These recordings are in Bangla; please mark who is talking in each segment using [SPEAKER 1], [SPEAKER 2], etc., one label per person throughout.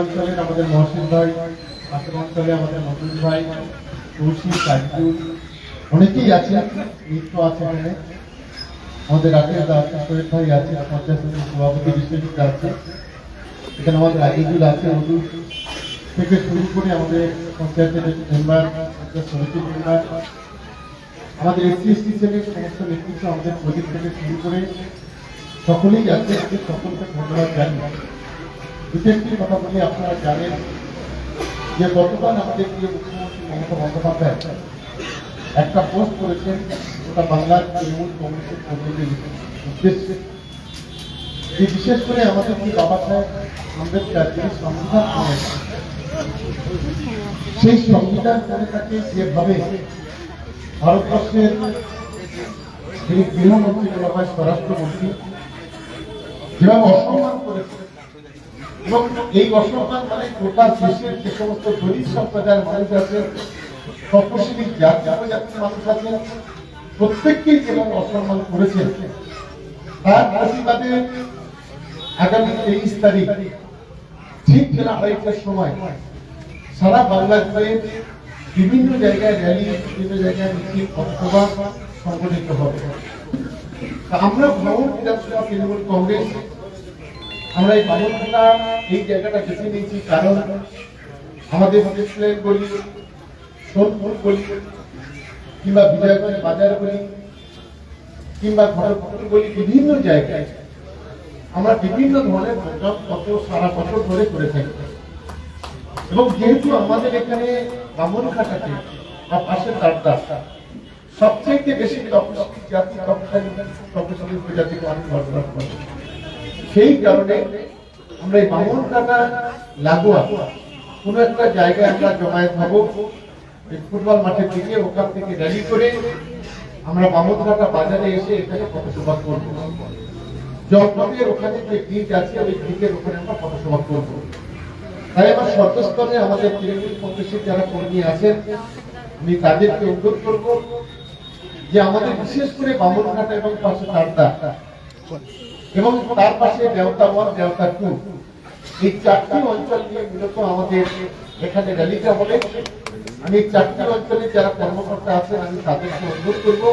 [SPEAKER 1] অঞ্চলের আমাদের মহসিন ভাই পাশের অঞ্চলে আমাদের মজুর ভাই কৌশিক কাজুল অনেকেই আছে নৃত্য আছে এখানে। আমাদের রাকেশ শহীদ ভাই আছে পঞ্চায়েত সভাপতি বিশ্বজিৎ আছে এখানে আমাদের আজিজুল আছে মধু থেকে শুরু করে আমাদের পঞ্চায়েতের মেম্বার সমিতির মেম্বার। আমাদের এসসি, এসটি শ্রেণির সমস্ত নেতৃত্ব আমাদের প্রদীপ থেকে শুরু করে সকলেই আছে সকলকে ধন্যবাদ জানাই বিশেষ কথা বলি, আপনারা জানেন যে গতকাল আমাদের প্রিয় মুখ্যমন্ত্রী মমতা বন্দ্যোপাধ্যায় একটা পোস্ট করেছেন, ওটা বাংলার তৃণমূল কংগ্রেসের কর্মীদের উদ্দেশ্যে। যে বিশেষ করে আমাদের কি বাবা সাহেব আম্বেদকর, যিনি সংবিধান করেছেন সেই সংবিধান করে তাকে যেভাবে ভারতবর্ষের যিনি গৃহমন্ত্রী বলা হয় স্বরাষ্ট্রমন্ত্রী, যেভাবে অসম্মান করেছে এবং এই অসম্মান মানে গোটা দেশের যে সমস্ত দলিত সম্প্রদায়ের মানুষ আছে তপশিলি জাতি উপজাতির মানুষ আছেন প্রত্যেককেই যেভাবে অসম্মান করেছেন। তার প্রতিবাদে আগামী তেইশ তারিখ, ঠিক বেলা আড়াইটার সময়, সারা বাংলা জুড়ে বিভিন্ন জায়গায় র্যালি, বিভিন্ন জায়গায় মিছিল, পথসভা সংগঠিত হবে। আমরা ভ্রমণ বিধানসভা তৃণমূল কংগ্রেস আমরা এই বামনখানা এই জায়গাটা বেছে নিয়েছি কারণ আমাদের হবিষ্যের বলি সোনপুর বলি কিংবা বিজয়গঞ্জ বাজার বলি কিংবা ঘটপুর বলি বিভিন্ন জায়গায় আমরা বিভিন্ন ধরনের কত সারা বছর ধরে করে থাকি। এবং যেহেতু আমাদের এখানে বামনঘাটাতে বা পাশের তারটা সবচেয়ে বেশি তপশিলি জাতি তপশালী তপশিলি উপজাতি মানুষ বসবাস করে। সেই কারণে আমরা এই বামনঘাটা লাগোয়া। কোন একটা জায়গায় আমরা জমায়েত হব। ফুটবল মাঠের দিকে, ওখান থেকে র্যালি করে আমরা বামনঘাটা বাজারে এসে এখানে পথসভা করব। জগমের ওখানে যে ব্রিজ আছে, ওই ব্রিজের ওখানে আমরা পথসভা করব। তাই আমার সর্বস্তরে আমাদের তৃণমূল কংগ্রেসের যারা কর্মী আছেন, আমি তাদেরকে অনুরোধ করব যে আমাদের বিশেষ করে বামনঘাটা এবং পাশে তারদা এবং তার পাশে দেওতা ওয়ান দেওতা টু। এই চারটি অঞ্চল নিয়ে মূলত আমাদের এখানে র্যালিটা হবে। আমি এই চারটি অঞ্চলে যারা কর্মকর্তা আছেন, আমি তাদেরকে অনুরোধ করব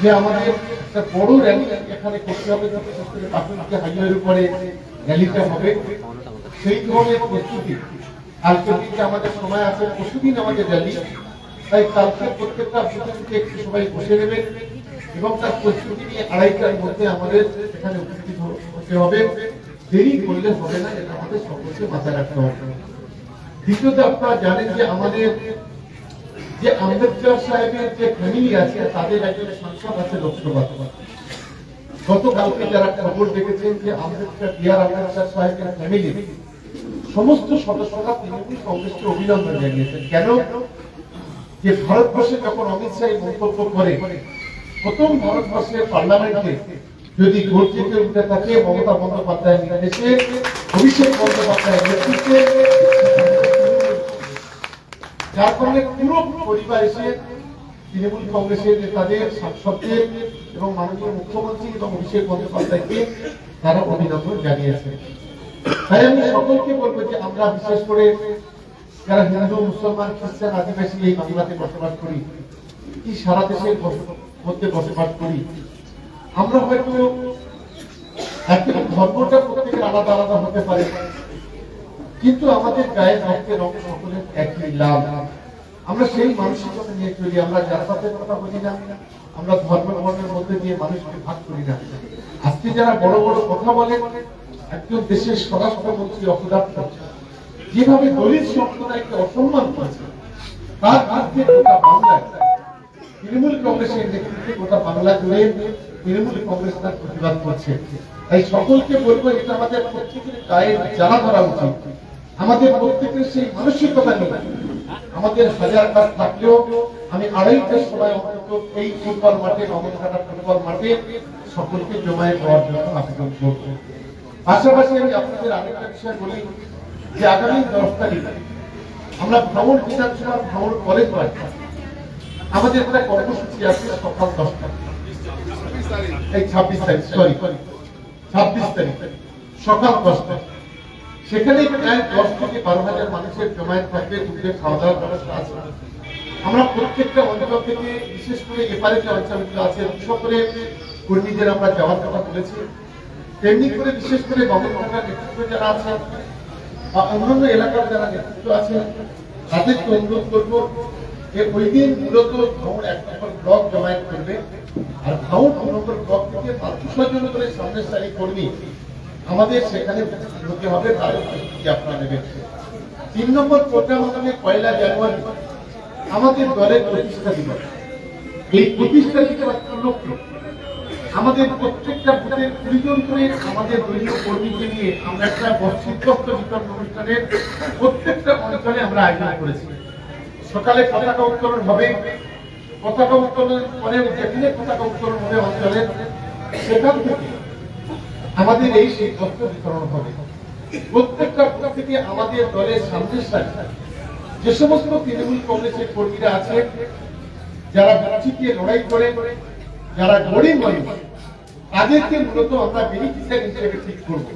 [SPEAKER 1] যে আমাদের একটা বড় র্যালি এখানে করতে হবে বিশেষ করে হাইওয়ের উপরে র্যালিটা হবে। সেই ধরনের প্রস্তুতি। কালকে দিনকে আমাদের সময় আছে, পরশুদিন আমাদের র্যালি। তাই কালকে প্রত্যেকটা একটু সবাই বসে নেবেন। এবং তার প্রস্তুতি আড়াইটার মধ্যে আমাদের এখানে উপস্থিত হতে হবে। দেরি করলে হবে না, এটা আমাদের সকলকে মাথায় রাখতে হবে। দ্বিতীয়ত আপনারা জানেন যে আমাদের যে আম্বেদকর সাহেবের যে ফ্যামিলি আছে, তাদের একজন সাংসদ আছে লোকসভা। গতকালকে যারা খবর দেখেছেন যে আম্বেদকর বি আর আম্বেদকর সাহেবের ফ্যামিলি সমস্ত সদস্যরা তৃণমূল কংগ্রেসকে অভিনন্দন জানিয়েছেন। কেন? যে ভারতবর্ষে যখন অমিত শাহ মন্তব্য করে প্রথম ভারতবর্ষের পার্লামেন্টে যদি ভোট জিতে উঠে থাকে মমতা বন্দ্যোপাধ্যায় নির্দেশে, অভিষেক বন্দ্যোপাধ্যায়ের নেতৃত্বে, যার ফলে পুরো পরিবার এসে তৃণমূল কংগ্রেসের নেতাদের, সাংসদদের এবং মাননীয় মুখ্যমন্ত্রী এবং অভিষেক বন্দ্যোপাধ্যায়কে তারা অভিনন্দন জানিয়েছে। তাই আমি সকলকে বলব যে আমরা বিশেষ করে যারা হিন্দু, মুসলমান, খ্রিস্টান, আদিবাসী এই বাংলাতে বসবাস করি, কি সারা দেশের বস- মধ্যে বসবাস করি। আমরা হয়তো একদম ধর্মটা প্রত্যেকের আলাদা আলাদা হতে পারে। কিন্তু আমাদের গায়ের রক্তের রং সকলের একই লাভ আমরা সেই মানসিকতা নিয়ে চলি, আমরা জাতপাতের কথা বলি না, আমরা ধর্ম বর্ণের মধ্যে দিয়ে মানুষকে ভাগ করি না। আজকে যারা বড় বড় কথা বলে একজন দেশের স্বরাষ্ট্রমন্ত্রী অপদার্থ যেভাবে দলিত সম্প্রদায়কে অসম্মান করেছে, তার বিরুদ্ধে গোটা বাংলায় তৃণমূল কংগ্রেসের নেতৃত্বে গোটা বাংলা জুড়ে তৃণমূল কংগ্রেস তার প্রতিবাদ করছে। তাই সকলকে বলব, এটা আমাদের প্রত্যেকের গায়ে জ্বালা ধরা উচিত। আমাদের প্রত্যেকের সেই মানসিকতা নিয়ে। আমাদের হাজার কাজ থাকলেও আমি আড়াইটার সময় অন্তত এই ফুটবল মাঠে রমনঘাটা ফুটবল মাঠে সকলকে জমায়েত হওয়ার জন্য আবেদন করব। পাশাপাশি আমি আপনাদের আরেকটা বিষয় বলি যে আগামী দশ তারিখ আমরা ভ্রমণ বিধানসভার ভ্রমণ কলেজ বাড়ি আমাদের একটা কর্মসূচি আছে সকাল দশটা। এই ছাব্বিশ তারিখ সরি ছাব্বিশ তারিখ, সকাল দশটা। সেখানে প্রায় দশ থেকে বারো হাজার মানুষের জমায়েত থাকবে, দুপুরে খাওয়া দাওয়ার ব্যবস্থা আছে। আমরা প্রত্যেকটা অঞ্চল থেকে বিশেষ করে এপারে যে অঞ্চলগুলো আছে করে কর্মীদের আমরা যাওয়ার কথা বলেছি। তেমনি করে বিশেষ করে গভর্নমেন্টের নেতৃত্ব যারা আছে বা অন্যান্য এলাকার যারা নেতৃত্ব আছে তাদেরকে অনুরোধ করব যে ওই দিন মূলত ভাউর এক নম্বর ব্লক জমায়েত করবে, আর ভাউর দু নম্বর ব্লক থেকে পাঁচশো জন করে সামনের সারি কর্মী, আমাদের সেখানে হতে হবে আপনারা নেবেন। তিন নম্বর প্রোগ্রাম হবে পয়লা জানুয়ারি, আমাদের দলের প্রতিষ্ঠা দিবস। এই প্রতিষ্ঠা দিবস উপলক্ষে আমাদের প্রত্যেকটা বুথের কুড়ি জন করে আমাদের দলীয় কর্মীকে নিয়ে আমরা একটা বস্ত্রত্ব বিতরণ অনুষ্ঠানের প্রত্যেকটা অঞ্চলে আমরা আয়োজন করেছি। সকালে পতাকা উত্তোলন হবে। পতাকা উত্তোলন পরে যেখানে পতাকা উত্তোলন হবে অঞ্চলে, সেখান থেকে আমাদের এই সেই বস্ত্র বিতরণ হবে। প্রত্যেকটা বুথ থেকে আমাদের দলের সামনের সারি, যে সমস্ত তৃণমূল কংগ্রেসের কর্মীরা আছে, যারা বুচিকে লড়াই করে, যারা গরিব মানুষ তাদেরকে মূলত আমরা বেনিফিশিয়ারি হিসেবে ঠিক করব।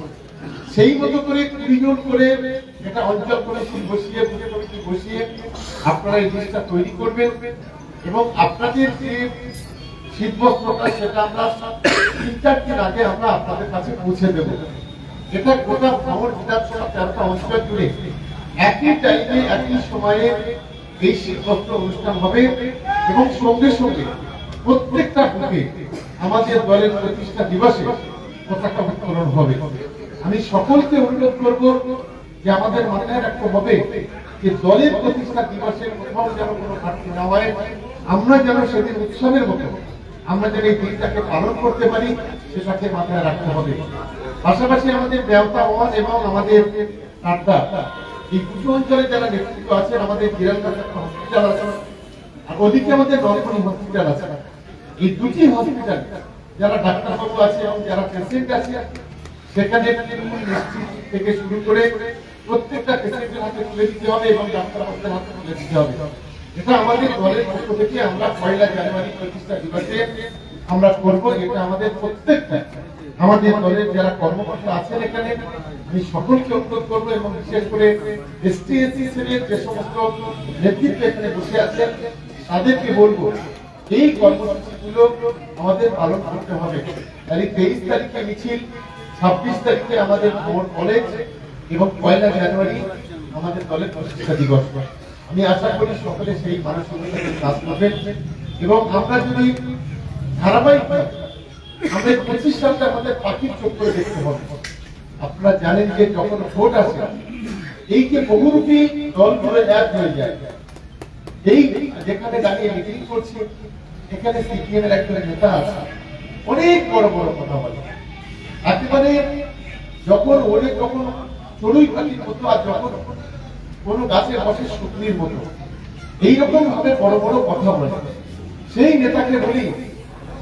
[SPEAKER 1] সেই মতো করে জন করে একটা অঞ্চল কমিটি বসিয়ে বুথ কমিটি বসিয়ে আপনারা এই জিনিসটা তৈরি করবেন এবং আপনাদের যে শীতবস্ত্রটা সেটা আমরা তিন চার দিন আগে আমরা আপনাদের কাছে পৌঁছে দেবো। এটা গোটা ভ্রমণ বিধানসভা তেরোটা অঞ্চল জুড়ে একই টাইমে একই সময়ে এই শীতবস্ত্র অনুষ্ঠান হবে এবং সঙ্গে সঙ্গে প্রত্যেকটা বুথে আমাদের দলের প্রতিষ্ঠা দিবসে পতাকা উত্তোলন হবে। আমি সকলকে অনুরোধ করব যে আমাদের মাথায় রাখতে হবে যে দলের প্রতিষ্ঠা দিবসের কোথাও যেন কোনো ঘাটতি না হয়, আমরা যেন সেদিন উৎসবের মতো, আমরা যেন এই দিনটাকে পালন করতে পারি, সেটাকে মাথায় রাখতে হবে। পাশাপাশি আমাদের দেওতা ওয়ান এবং আমাদের আড্ডা, এই দুটো অঞ্চলে যারা নেতৃত্ব আছেন, আমাদের একটা হসপিটাল আছে, আর ওদিকে আমাদের রংপুরি হসপিটাল আছে। এই দুটি হসপিটাল যারা ডাক্তারবাবু আছে এবং যারা পেশেন্ট আছে, সেখানে থেকে শুরু করে প্রত্যেকটা দিতে হবে আমাদের দলের আমাদের আমাদের যারা কর্মকর্তা আছেন এখানে, আমি সকলকে অনুরোধ করব এবং বিশেষ করে যে সমস্ত নেতৃত্ব এখানে বসে আছেন, তাদেরকে বলব, এই কর্মসূচিগুলো আমাদের পালন করতে হবে। তাই তেইশ তারিখে মিছিল, ছাব্বিশ তারিখে আমাদের কলেজ এবং পয়লা জানুয়ারি আমাদের দলের প্রতিষ্ঠা দিবস। আমি আশা করি সকলে সেই মানসিকতাকে কাজ করবেন। এবং আমরা যদি ধারাবাহিক আমাদের সালটা আমাদের পাখির চোখ করে দেখতে হবে। আপনারা জানেন যে যখন ভোট আসে, এই যে বহুরূপী দলগুলো এক হয়ে যায়। এই যেখানে দাঁড়িয়ে মিটিং করছে, এখানে সিপিএম এর একজন নেতা আছে। অনেক বড় বড় কথা বলে। একেবারে যখন ওরে যখন চড়ুই মতো আর যখন কোনো গাছে বসে শুকনির মতো এইরকম ভাবে বড় বড় কথা বলে। সেই নেতাকে বলি,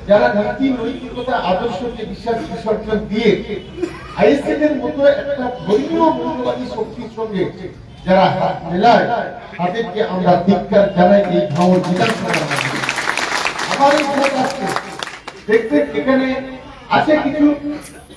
[SPEAKER 1] যারা নীতি নৈতিকতা, আদর্শকে বিশ্বাস বিসর্জন দিয়ে আইএসএফ এর মতো একটা ধর্মীয় মূল্যবাদী শক্তির সঙ্গে যারা হাত মেলায়, তাদেরকে আমরা ধিক্কার জানাই এই ভাঙন বিধানসভার মাধ্যমে। আমার এই আসছে এখানে আছে কিছু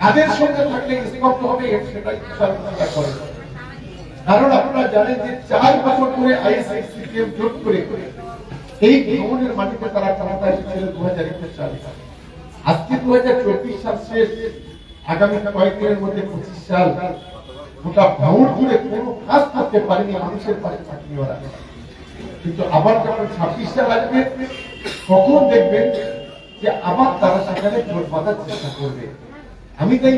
[SPEAKER 1] কাদের সঙ্গে থাকলে স্তব্ধ হবে সেটাই সরকার করে। কারণ আপনারা জানেন যে চার বছর ধরে আইএসআই জোট করে এই ভ্রমণের মাটিতে তারা ক্ষমতা এসেছিল দু হাজার একুশ সালে। আজকে দু হাজার চব্বিশ সাল শেষ, আগামী কয়েকদিনের মধ্যে পঁচিশ সাল। গোটা ভ্রমণ জুড়ে কোনো কাজ করতে পারেনি মানুষের পাশে চাকরি ওরা কিন্তু আবার যখন ছাব্বিশ সাল আসবে, তখন দেখবেন যে আবার তারা সেখানে জোট বাঁধার চেষ্টা করবে। আমি তাই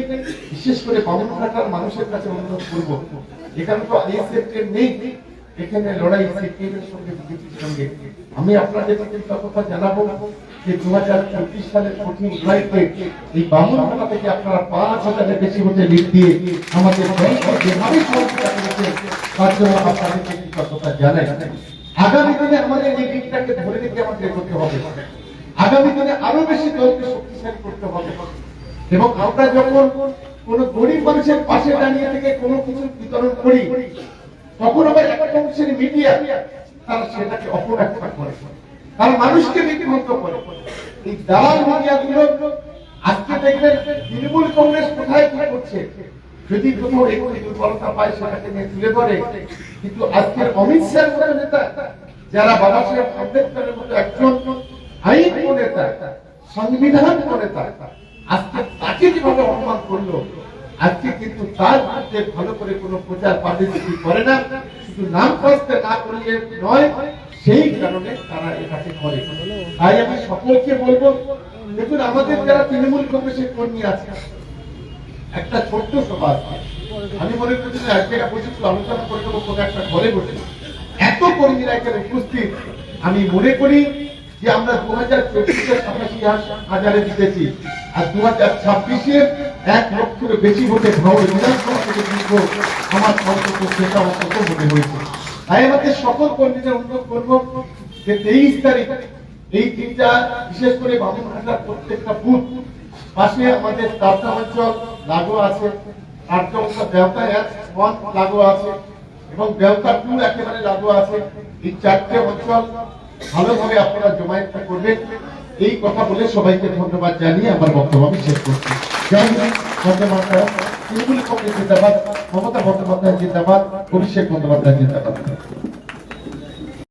[SPEAKER 1] বিশেষ করে বামনঘাটার মানুষের কাছে অনুরোধ করব, এখানে তো আইএসএফ নেই, এখানে লড়াই সিপিএম এর সঙ্গে বিজেপির সঙ্গে। আমি আপনাদের কথা জানাব যে দু হাজার চব্বিশ সালের কঠিন লড়াইতে এই বামুনহাটা থেকে আপনারা পাঁচ হাজারের বেশি ভোটে লিড দিয়ে আমাদের যেভাবে সহযোগিতা করেছেন, তার জন্য আপনাদেরকে কৃতজ্ঞতা জানাই। আগামী দিনে আমাদের এই দিকটাকে ধরে রেখে আমাদের করতে হবে। আগামী দিনে আরও বেশি দলকে শক্তিশালী করতে হবে। এবং আমরা যখন কোন গরিব মানুষের পাশে দাঁড়িয়ে থেকে কোনো কিছু বিতরণ করি, তখন আবার একটা অংশের মিডিয়া তারা সেটাকে অপব্যাখ্যা করে। তারা মানুষকে বিভ্রান্ত করে। এই দালাল মিডিয়া গুলো আজকে দেখবেন তৃণমূল কংগ্রেস কোথায় কি করছে? যদি কোথাও একটু দুর্বলতা পায়, সেটাকে নিয়ে তুলে ধরে। কিন্তু আজকের অমিত শাহের মতো নেতা, যারা বাবা সাহেব আম্বেদকরের মতো একজন আইন নেতা সংবিধান নেতা আজকে তাকে যেভাবে অপমান করল, আজকে কিন্তু তার বিরুদ্ধে ভালো করে কোনো প্রচার পাবলিসিটি করে না, শুধু নাম করতে না করলে নয়, সেই কারণে তারা এটাকে করে তাই আমি সকলকে বলব, দেখুন, আমাদের যারা তৃণমূল কংগ্রেসের কর্মী আছে, একটা ছোট্ট সভা। আমি মনে করছি এক জায়গায় বসে একটু আলোচনা করে দেবো, কোনো একটা ঘরে বসে এত কর্মীরা এখানে উপস্থিত, আমি মনে করি যে আমরা দু হাজার চব্বিশে হাজারে জিতেছি। আর দু হাজার ছাব্বিশে এক লক্ষের বেশি ভোটে বিধানসভা আমার অন্তত সেটা অন্তত মনে হয়েছে। তাই আমাদের সকল কর্মীদের অনুরোধ করব যে তেইশ তারিখ এই দিনটা, বিশেষ করে বামুনহাটার প্রত্যেকটা বুথ পাশে আমাদের তারকা অঞ্চল লাগু আছে লাগু আছে এবং দেওতা টু একেবারে লাগু আছে। এই চারটে অঞ্চল ভালোভাবে আপনারা জমায়েতটা করবেন। এই কথা বলে সবাইকে ধন্যবাদ জানিয়ে আমার বক্তব্য আমি শেষ করছি। তৃণমূল কংগ্রেস জিন্দাবাদ, মমতা বন্দ্যোপাধ্যায় জিন্দাবাদ, অভিষেক বন্দ্যোপাধ্যায় জিন্দাবাদ।